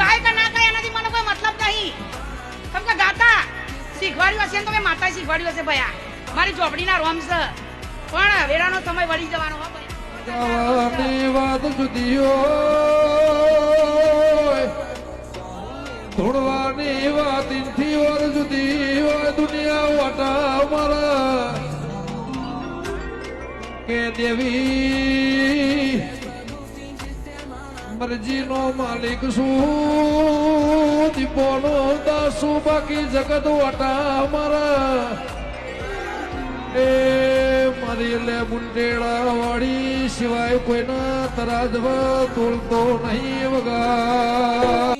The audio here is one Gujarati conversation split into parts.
ગાય કે ના ગાય એનાથી મને કોઈ મતલબ નહીં. કેમ કે ગાતા શીખવાડ્યું હશે તો મેં માતા શીખવાડ્યું હશે ભયા. મારી ચોપડીના રોમ છે. પણ વેરાનો સમય વળી જવાનો હો ગાવાની વાત જુદી હોય. ધૂળવાની વાત ઇનથી ઓર જુદી હોય. દુનિયા વાટા મારા. કે દેવી મરજીનો માલિક શું દીપોનો દાસુ, બાકી જગત વટા મારા. એ મારી લે મુંડેડા વાળી સિવાય કોઈના તરાજવા તોલતો નહીં વગા.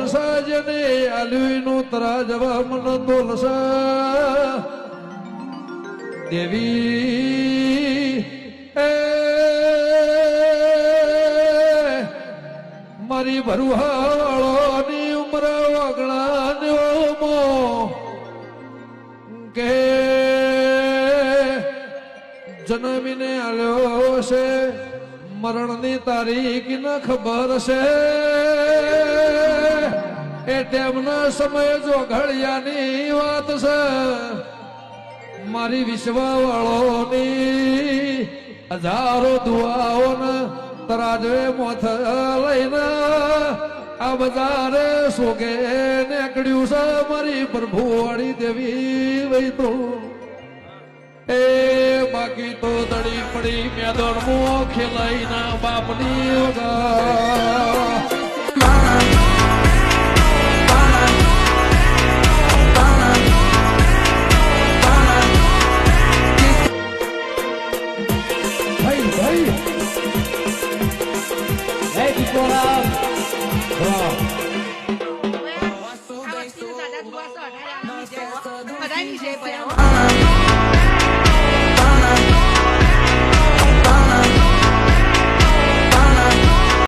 Just say mama, તરા ભોન સાજને આલ્યુઈનું તરાજવા મન તોલસા દેવી એ મારી ભરુહાળોની ઉમર વગણા મો કે જન્મીને આલ્યો છે મરણની તારીખ ન ખબર છે એ ટેમના સમય જો ઘડિયાની વાત છે, મારી વિશ્વવાળોની હજારો દુઆઓને તરાજવે મોથ લઈને આ બજારે સોગે નીકળ્યું છે મારી પ્રભુવાળી દેવી વઈ તો એ બાકી તો દડી પડી મેદોડ મો ખેલાઈ ના બાપની વગા 我要，我要听着大家读我说，大家理解，大家理解不了。